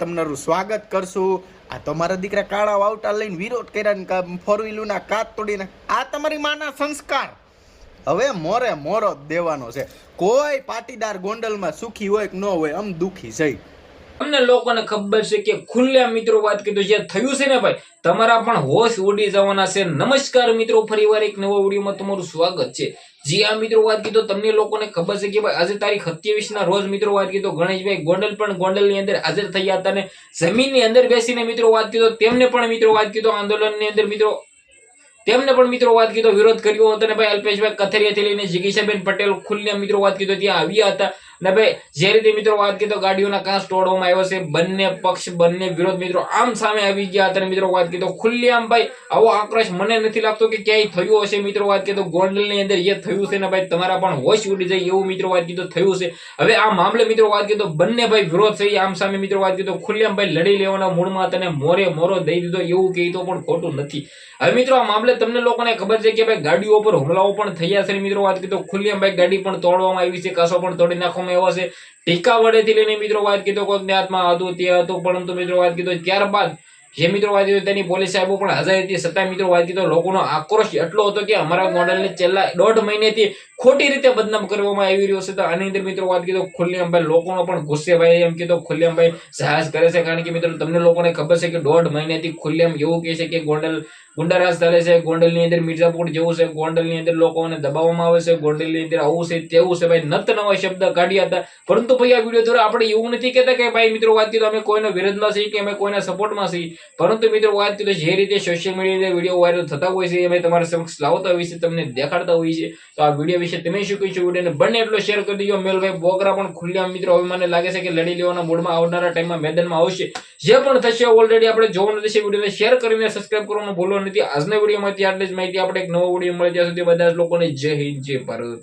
તમારું સ્વાગત કરશું. આ તમારા દીકરા કાળા વાવટા લઈને વિરોધ કર્યા ફોર વ્હીલરના કાચ તોડીને. આ તમારી માના સંસ્કાર. હવે મોરે મોરો દેવાનો છે. કોઈ પાટીદાર ગોંડલમાં સુખી હોય કે ન હોય, આમ દુખી છે. અમને લોકોને ખબર છે કે ખુલ્લા મિત્રો વાત કીધું જે થયું છે ને ભાઈ? તમારા પણ હોશ ઉડી જવાના છે. નમસ્કાર મિત્રો ફરીવાર એક નવો વિડીયોમાં તમારું સ્વાગત છે. જી આ મિત્રો, વાત કીધો, તમને લોકોને ખબર છે કે ભાઈ, આજે તારીખ સત્યાવીસ ના રોજ, મિત્રો, વાત કીધો, ગણેશભાઈ ગોંડલ પણ ગોંડલની અંદર હાજર થયા હતા ને જમીનની અંદર બેસીને, મિત્રો, વાત કીધો, તેમને પણ, મિત્રો, વાત કીધો, આંદોલનની અંદર, મિત્રો, તેમને પણ, મિત્રો, વાત કીધો, વિરોધ કર્યો હતો ને ભાઈ અલ્પેશભાઈ કથેરિયાથી લઈને જીગીશાબેન પટેલ ખુલ્લા, મિત્રો, વાત કીધો, ત્યાં આવ્યા હતા. ને ભાઈ, જે રીતે મિત્રો વાત કીધો ગાડીઓના કાંસ તોડવામાં આવ્યો છે. બંને પક્ષ, બંને વિરોધ મિત્રો આમ સામે આવી ગયા હતા. મિત્રો વાત કીધો ખુલ્લી આમ ભાઈ, આવો આક્રોશ મને નથી લાગતો કે ક્યાંય થયો હશે. મિત્રો વાત કીધો ગોંડલની અંદર એ થયું છે ને ભાઈ, તમારા પણ હોશ ઉડી જાય એવું મિત્રો વાત કીધો થયું છે. હવે આ મામલે મિત્રો વાત કીધો બંને ભાઈ વિરોધ થઈ આમ સામે મિત્રો વાત કીધો ખુલ્લી આમ ભાઈ લડી લેવાના મૂળમાં તને મોરે મોરો દઈ દીધો એવું કહી તો પણ ખોટું નથી. હવે મિત્રો આ મામલે તમને લોકોને ખબર છે કે ભાઈ ગાડીઓ પર હુમલાઓ પણ થયા છે મિત્રો વાત કીધો ખુલ્લી આમ ભાઈ ગાડી પણ તોડવામાં આવી છે. કાસો પણ તોડી નાખવામાં આવ્યો છે. ટીકા વડેથી લઈને મિત્રો, વાત કીધો હાથમાં હતું, તે હતું, પરંતુ મિત્રો, વાત કીધો ત્યારબાદ જે મિત્રો કીધો તેની પોલીસ સાહેબો પણ હાજર હતી છતાં મિત્રો વાત કીધો લોકોનો આક્રોશ એટલો હતો કે અમારા મોડલને છેલ્લા દોઢ મહિનેથી ખોટી રીતે બદનામ કરવામાં આવી રહ્યો છે. તો આની અંદર મિત્રો વાત કીધો ખુલ્લેઆમ ભાઈ લોકોનો પણ ગુસ્સે ભાઈ એમ કીધો ખુલ્લેઆમ ભાઈ સાહસ કરે છે. કારણ કે મિત્રો, તમને લોકોને ખબર છે કે દોઢ મહિનેથી ખુલ્લેઆમ એવું કહે છે કે ગોંડલ ગુંડારાજ ચાલે છે, ગોંડલની અંદર મિર્ઝાપુર જેવું છે, ગોંડલની અંદર લોકોને દબાવવામાં આવે છે, ગોંડલની અંદર આવું છે, તેવું છે. ભાઈ, નત નવા શબ્દ કાઢ્યા હતા. પરંતુ ભાઈ, આ વીડિયો દ્વારા આપણે એવું નથી કહેતા કે ભાઈ મિત્રો વાત કીધો અમે કોઈના વિરોધમાં છીએ કે અમે કોઈના સપોર્ટમાં છીએ. પરંતુ મિત્રો વાત કરીએ જે રીતે સોશિયલ મીડિયા વીડિયો વાયરલ થતા હોય છે અમે તમારા સમક્ષ લાવતા હોય છે તમને દેખાડતા હોય છે તો આ વીડિયો વિશે તમે શું કહીશું, વિડીયોને બંને એટલો શેર કરી દીજો. મેલભાઈ બોગરા પણ ખુલ્લા, મિત્રો હવે મને લાગે છે કે લડી લેવાના મૂડમાં આવનારા ટાઈમમાં મેદાનમાં આવશે. જે પણ થશે ઓલરેડી આપણે જોવાનું થશે વિડીયોને શેર કરીને સબસ્ક્રાઈબ કરવાનું ભૂલો નથી. આજના વિડીયોમાંથી આટલી જ માહિતી, આપણે એક નવો વીડિયો મળે ત્યાં સુધી બધા લોકોને જય હિન્દ, જય ભારત.